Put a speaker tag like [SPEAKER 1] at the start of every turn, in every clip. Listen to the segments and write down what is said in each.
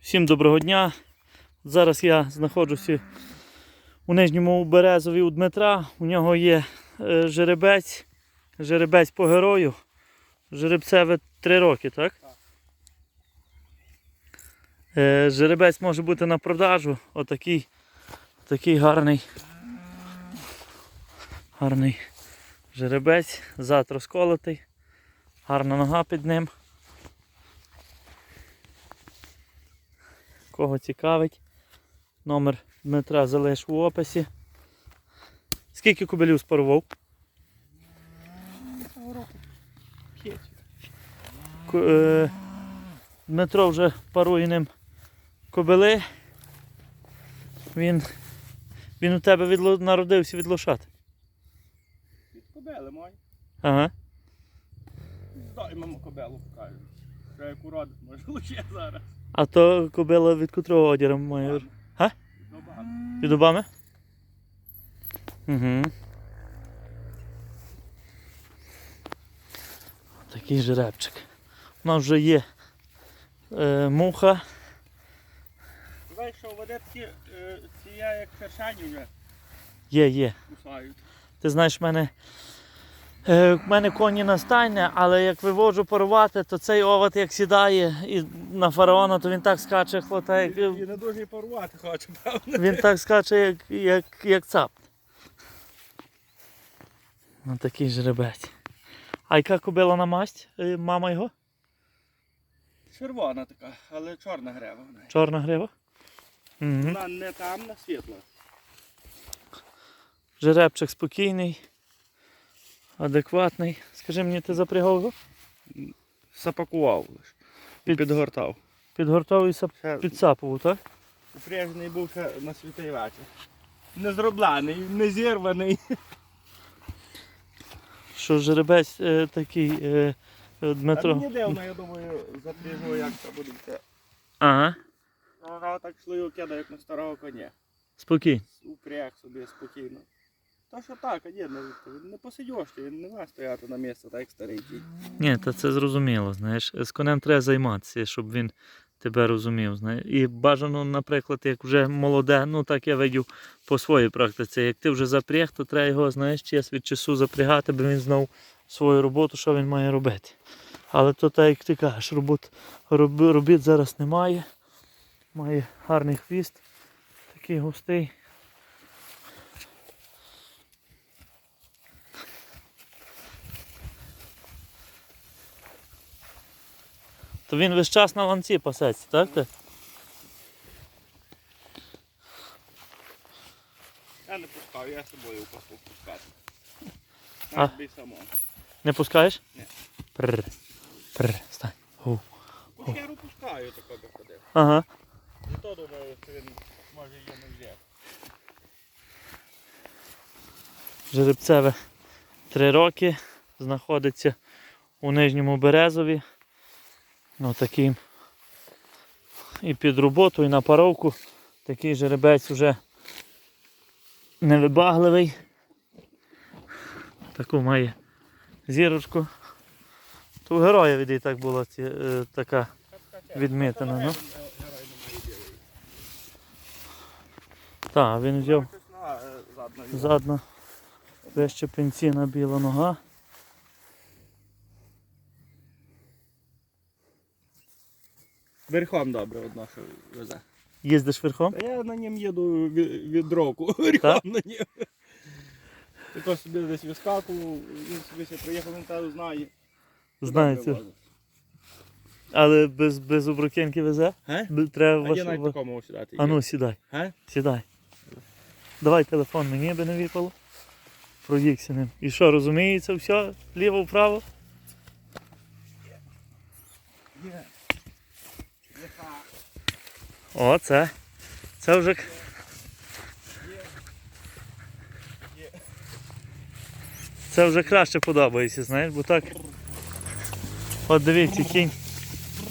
[SPEAKER 1] Всім доброго дня. Зараз я знаходжуся у Нижньому Березові у Дмитра. У нього є е, жеребець, жеребець по герою. Жеребцеве 3 роки, так?
[SPEAKER 2] Так.
[SPEAKER 1] Е, жеребець може бути на продажу. Отакий такий гарний. Гарний жеребець, зад розколотий, гарна нога під ним. Кого цікавить, номер Дмитра залиш у описі. Скільки кубелів спарував?
[SPEAKER 2] П'ять.
[SPEAKER 1] Е, Дмитро вже парує ним кобили. Він, він у тебе від, народився від лошад.
[SPEAKER 2] Від кобели мой.
[SPEAKER 1] Ага.
[SPEAKER 2] Дай маму кобелу покажу. Що як урод, може лучше зараз.
[SPEAKER 1] А то кобила від котрого одіра має?
[SPEAKER 2] Багато.
[SPEAKER 1] Від Обами? Угу. Такий жеребчик. У нас вже є е, муха.
[SPEAKER 2] Знаєш, що вони такі, е, ці я як шершані вже
[SPEAKER 1] Є, є.
[SPEAKER 2] кусають.
[SPEAKER 1] Ти знаєш, в мене, е, в мене коні на стайне, але як виводжу парувати, то цей овод як сідає і на фараона, то він так скаче, хватає.
[SPEAKER 2] І
[SPEAKER 1] як-
[SPEAKER 2] не дуже і порвати хоче, правда?
[SPEAKER 1] Він так скаче, як, як, як цап. Ну такий жеребець. А яка кобила на масть? Е, Мама його?
[SPEAKER 2] Червона така, але чорна вона.
[SPEAKER 1] Чорна грива? Угу.
[SPEAKER 2] Вона не темна, світла.
[SPEAKER 1] Жеребчик спокійний, адекватний. Скажи мені, ти запрягав його?
[SPEAKER 2] Запакував лиш. І підгортав.
[SPEAKER 1] Підгортовий сап...
[SPEAKER 2] Ще
[SPEAKER 1] підсапував, так?
[SPEAKER 2] упряжений був ще на святий вечір. Не зроблений, не зірваний.
[SPEAKER 1] Що жеребець е, такий е, е, Дмитро.
[SPEAKER 2] мені дивно, я думаю, запряжу, як це буде. все.
[SPEAKER 1] Ага,
[SPEAKER 2] Вона так шлею кидає, як на старого коня.
[SPEAKER 1] спокій.
[SPEAKER 2] Упряг собі спокійно. Та що так, а не, він не він не має стояти на місці, так старий.
[SPEAKER 1] Ні, та це зрозуміло, знаєш. З конем треба займатися, щоб він тебе розумів. Знаєш. І бажано, наприклад, як вже молоде, ну так я видів по своїй практиці. Як ти вже запряг, то треба його, знаєш, час від часу запрягати, бо він знав свою роботу, що він має робити. Але то так, як ти кажеш, робот, робіт зараз немає. Має гарний хвіст, такий густий. То він весь час на ланці пасеться, так? Ти?
[SPEAKER 2] Я не пускав, я собою пасу пускати.
[SPEAKER 1] А? Не пускаєш?
[SPEAKER 2] Ні.
[SPEAKER 1] Пррр. Пррр. Стань. Гу.
[SPEAKER 2] Кучеру пускаю, тако би ходив.
[SPEAKER 1] Ага.
[SPEAKER 2] І то думаю, що він може її не взяти.
[SPEAKER 1] Жеребцеве три роки. Знаходиться у Нижньому Березові. Ну, такий. І під роботу, і на паровку. Такий жеребець вже невибагливий. Таку має зірочку. То у героя від і так була ці, е, така відмітина. Ну. Так, він взяв задна вище пенсійна біла нога.
[SPEAKER 2] Верхом добре одно, що везе.
[SPEAKER 1] Їздиш верхом?
[SPEAKER 2] Та я на нім їду від, від року. Верхом на нім. Тако собі десь вискакував, він собі ще приїхав, він тебе знає.
[SPEAKER 1] Знається. Але без, без обрукенки везе? Б- Треба
[SPEAKER 2] А я навіть такому сідати.
[SPEAKER 1] А ну сідай,
[SPEAKER 2] Га?
[SPEAKER 1] сідай. Давай телефон мені би не випало. Проїхся ним. І що, розуміється все? Ліво-вправо?
[SPEAKER 2] Є.
[SPEAKER 1] О, це. Це вже. Це вже краще подобається, знаєш, бо так. От дивіться, кінь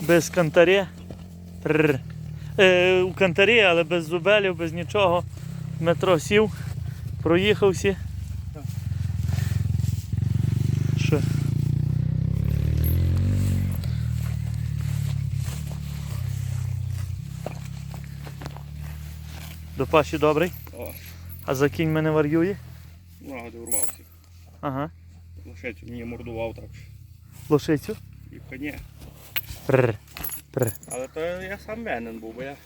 [SPEAKER 1] без кантарі. Е, у кантарі, але без зубелів, без нічого. Метро сів, проїхався. Що? До паші добрий,
[SPEAKER 2] О,
[SPEAKER 1] а за кінь мене варює.
[SPEAKER 2] нагоди урвався.
[SPEAKER 1] Ага.
[SPEAKER 2] Лошець мені мордував так.
[SPEAKER 1] Лошицю.
[SPEAKER 2] І коні.
[SPEAKER 1] Прр. Прр.
[SPEAKER 2] Але то я сам винен був, бо я.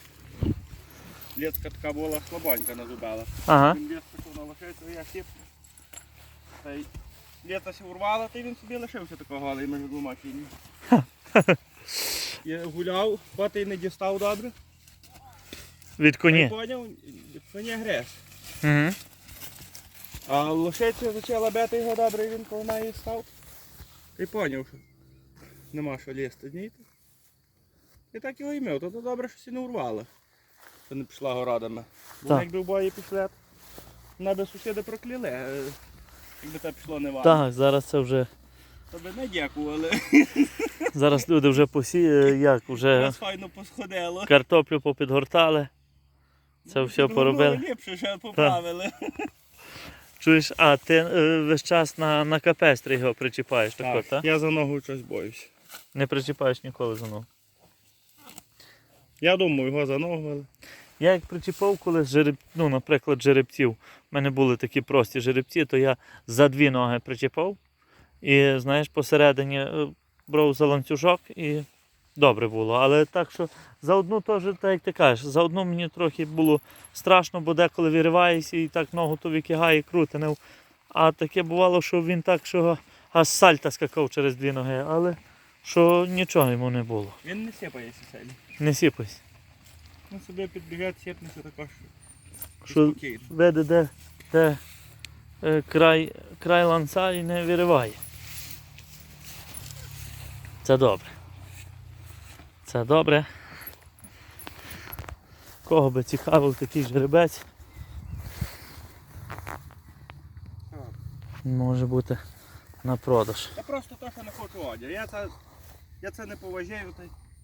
[SPEAKER 2] Лєцька така була слабонька назубала.
[SPEAKER 1] Ага.
[SPEAKER 2] Він пішов на лошицю, я сіп. Та й лєца сі урвала, та й він собі лишився такого голий між двома кіньми. Я гуляв, поти не дістав добре.
[SPEAKER 1] Від
[SPEAKER 2] Я
[SPEAKER 1] коні.
[SPEAKER 2] поняв, коні грес.
[SPEAKER 1] Угу.
[SPEAKER 2] А лошиця почала бити його добре, і він коло неї став. І поняв, що нема що лізти ні. І так його і мив, то, добре, що сі не урвали. Що не пішла городами. Бо якби в бої пішли, би сусіди прокляли. е, Якби це пішло не вам.
[SPEAKER 1] Так, зараз це вже.
[SPEAKER 2] То би не дякували.
[SPEAKER 1] Зараз люди вже посі... як вже
[SPEAKER 2] файно посходило.
[SPEAKER 1] картоплю попідгортали. Це все поробили.
[SPEAKER 2] Ліпше, що поправили.
[SPEAKER 1] Чуєш, а ти е, весь час на, на капестрі його причіпаєш, так, от, так?
[SPEAKER 2] я за ногу щось боюсь.
[SPEAKER 1] Не причіпаєш ніколи за ногу.
[SPEAKER 2] Я думаю, його за ногу, але.
[SPEAKER 1] Я як причіпав колись жереб... ну, наприклад, жеребців. У мене були такі прості жеребці, то я за дві ноги причіпав. І знаєш, посередині е, брав за ланцюжок і добре було. Але так що за одну теж, так як ти кажеш, за одну мені трохи було страшно, бо деколи вириваєшся і так ногу то викигає, крутинив. А таке бувало, що він так, що аж сальта скакав через дві ноги, але що нічого йому не було.
[SPEAKER 2] Він не сіпається сильно.
[SPEAKER 1] Не сіпайся.
[SPEAKER 2] Ну собі підбігає, сіпнеться також.
[SPEAKER 1] Що веде де, де е, край, край ланца і не вириває. Це добре. Це добре. Кого би цікавив такий жеребець, може бути на продаж.
[SPEAKER 2] Я просто то, що не хочу одяг. Я це, я це не поважаю.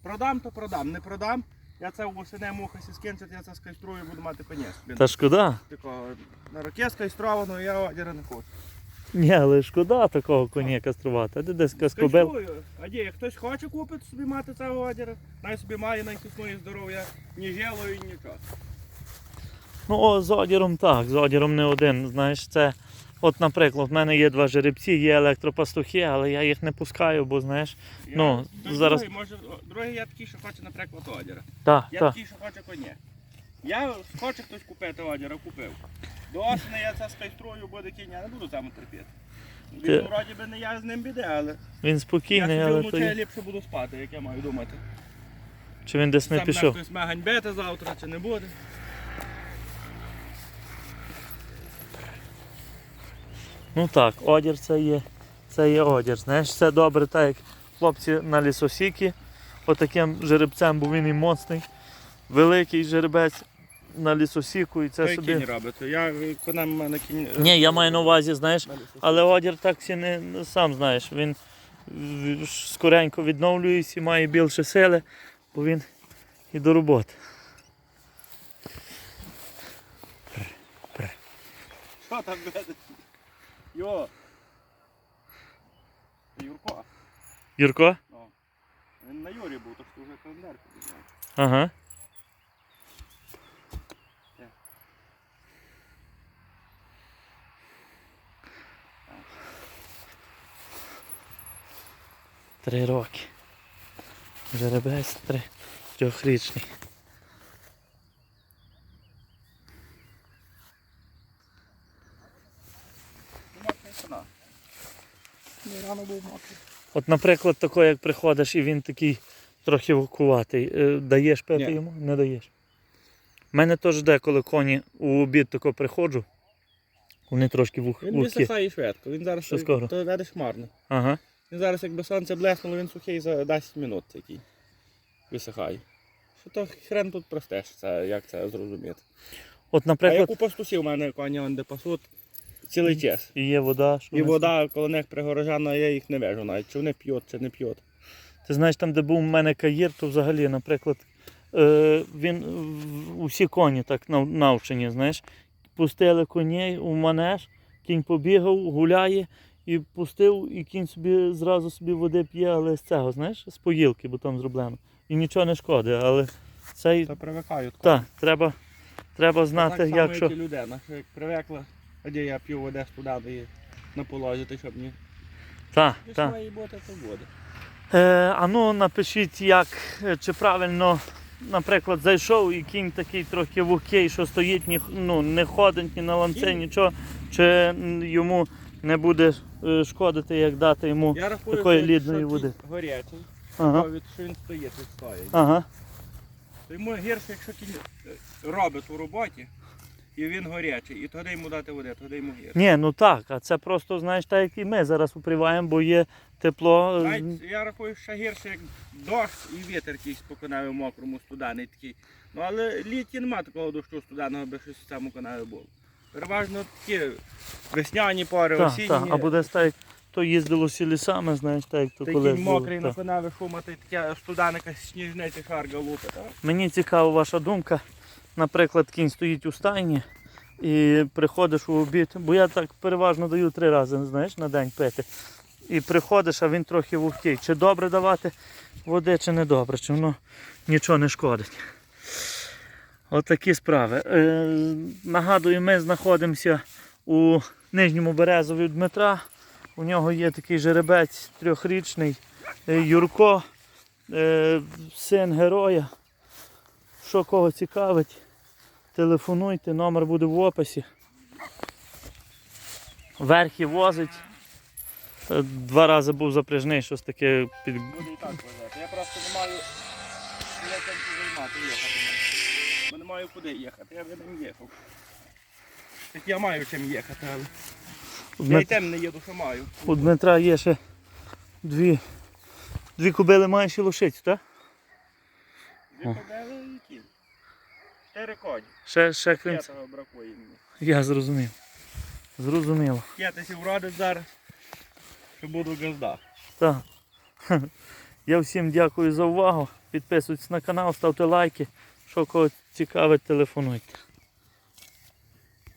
[SPEAKER 2] Продам, то продам. Не продам. Я це восени мухасі скінчить, я це скайструю і буду мати собі.
[SPEAKER 1] Та шкода.
[SPEAKER 2] Такого, на роке скайстровано, я одяга не хочу.
[SPEAKER 1] Ні, але шкода такого коня каструвати. А де десь.
[SPEAKER 2] Скайструю. А де, як хтось хоче купити собі мати цього одяга, най собі має, най існує здоров'я, ні жило і нічого.
[SPEAKER 1] Ну, о, з одіром так, з одіром не один. Знаєш, це. От, наприклад, в мене є два жеребці, є електропастухи, але я їх не пускаю, бо знаєш.
[SPEAKER 2] Я,
[SPEAKER 1] Ну,
[SPEAKER 2] той
[SPEAKER 1] зараз-
[SPEAKER 2] Другий, може, другий я такий, що хоче, наприклад, одяга.
[SPEAKER 1] Так,
[SPEAKER 2] Я
[SPEAKER 1] так.
[SPEAKER 2] такий, що хоче коні. Я хоче хтось купити одяга, купив. До осені я це скайструю, буде кінь, я не буду цьому терпіти.
[SPEAKER 1] Ти-
[SPEAKER 2] вроді би не я з ним біде, але
[SPEAKER 1] Він
[SPEAKER 2] я
[SPEAKER 1] спокійний,
[SPEAKER 2] собі
[SPEAKER 1] але
[SPEAKER 2] вночі
[SPEAKER 1] то
[SPEAKER 2] ліпше буду спати, як я маю думати.
[SPEAKER 1] чи він десь не
[SPEAKER 2] Сам
[SPEAKER 1] пішов.
[SPEAKER 2] хтось має ганьбити завтра чи не буде.
[SPEAKER 1] Ну так, одір це є. Це є одір. Знаєш, це добре, так як хлопці на лісосіки. Отаким жеребцем, бо він і моцний. Великий жеребець на лісосіку і це
[SPEAKER 2] Той
[SPEAKER 1] собі.
[SPEAKER 2] кінь робить. Я конем в мене кінь.
[SPEAKER 1] Ні, я маю на увазі, знаєш,
[SPEAKER 2] на
[SPEAKER 1] але одір так всі не не- сам знаєш. Він скоренько відновлюється, має більше сили, бо він і до роботи.
[SPEAKER 2] Що там буде? Йо. Це Юрко.
[SPEAKER 1] Юрко?
[SPEAKER 2] Він на Юрі був, то що вже календар підняв.
[SPEAKER 1] Ага. Три роки. Жеребець три. Трьохрічний. От, наприклад, тако, як приходиш і він такий трохи вакуватий. е, Даєш пити йому? Не даєш. У мене теж деколи коні у обід тако приходжу. Вони трошки вух,
[SPEAKER 2] Він висихає швидко. Він зараз то ведеш марно.
[SPEAKER 1] Ага.
[SPEAKER 2] Він зараз, якби сонце блеснуло, він сухий за 10 минут такий. Висихає. Що то хрен тут простеш, це, як це зрозуміти.
[SPEAKER 1] От,
[SPEAKER 2] А
[SPEAKER 1] наприклад,
[SPEAKER 2] як у пастусів у мене коні он де пасуть цілий час.
[SPEAKER 1] і є вода. що
[SPEAKER 2] І
[SPEAKER 1] вони
[SPEAKER 2] вода коло них пригорожена, я їх не вижу навіть, чи вони п'ють, чи не п'ють.
[SPEAKER 1] Ти знаєш, там, де був у мене каїр, то взагалі, наприклад, е, він в- усі коні так нав- навчені, знаєш. Пустили коней у манеж, кінь побігав, гуляє і пустив, і кінь собі зразу собі води п'є, але з цього, знаєш, з поїлки, бо там зроблено. І нічого не шкодить, але цей.
[SPEAKER 2] Та привикають.
[SPEAKER 1] Так, треба, Треба знати,
[SPEAKER 2] так само,
[SPEAKER 1] як
[SPEAKER 2] як
[SPEAKER 1] що.
[SPEAKER 2] і людина, як привикла, а де я п'ю води студати на полозі, щоб ні.
[SPEAKER 1] Так,
[SPEAKER 2] буде.
[SPEAKER 1] Е, а ну напишіть, як, е, чи правильно, наприклад, зайшов і кінь такий трохи вухкий, що стоїть, ні, ну, не ходить ні на ланце, нічого, чи йому не буде шкодити, як дати йому.
[SPEAKER 2] Я рахую,
[SPEAKER 1] Такої
[SPEAKER 2] що
[SPEAKER 1] лідної
[SPEAKER 2] якщо
[SPEAKER 1] води.
[SPEAKER 2] кінь Горячий,
[SPEAKER 1] Ага.
[SPEAKER 2] то від що він стоїть, він стоїть.
[SPEAKER 1] Ага.
[SPEAKER 2] То йому гірше, якщо кінь е, робить у роботі, і він горячий, і тоді йому дати води, тоді йому гірше.
[SPEAKER 1] Ні, ну так, а це просто, знаєш, так як і ми зараз упріваємо, бо є тепло. е,
[SPEAKER 2] Навіть я рахую, що гірше, як дощ і вітер якийсь по канаві мокрому студаний такий. Ну але літі нема такого дощу студаного, аби щось в цьому канаві було. Переважно такі весняні пори,
[SPEAKER 1] Так,
[SPEAKER 2] осінні.
[SPEAKER 1] так, або десь так, як то їздило всі лісами, знаєш, так як то.
[SPEAKER 2] Такий
[SPEAKER 1] було,
[SPEAKER 2] мокрий
[SPEAKER 1] так.
[SPEAKER 2] на канаві шумати, таке студаника сніжниця харга лупить. так?
[SPEAKER 1] Мені цікава ваша думка. Наприклад, кінь стоїть у стайні і приходиш у обід, бо я так переважно даю три рази, знаєш, на день пити. І приходиш, а він трохи вухкий. Чи добре давати води, чи не добре, чи воно нічого не шкодить. От справи. Е, нагадую, ми знаходимося у Нижньому Березові Дмитра. У нього є такий жеребець трьохрічний е, Юрко, е, син героя. Що кого цікавить, телефонуйте, номер буде в описі. Верхи возить. Е, Два рази був запряжний, щось таке під.
[SPEAKER 2] Буде і так вважати. Я просто не маю я там займати їхати. Бо не маю куди їхати, я б не їхав. Так я маю чим їхати, але я й тем не їду, що маю.
[SPEAKER 1] У Дмитра є ще дві, дві кобили маєш і лошицю, так?
[SPEAKER 2] Дві кобили і кінь. Чотири коні.
[SPEAKER 1] Ще, ще крім.
[SPEAKER 2] П'ятого бракує мені.
[SPEAKER 1] Я зрозумів. Зрозуміло.
[SPEAKER 2] П'ятий вродить зараз, що буду газда.
[SPEAKER 1] Так. Я всім дякую за увагу. Підписуйтесь на канал, ставте лайки. Що кого цікавить, телефонуйте.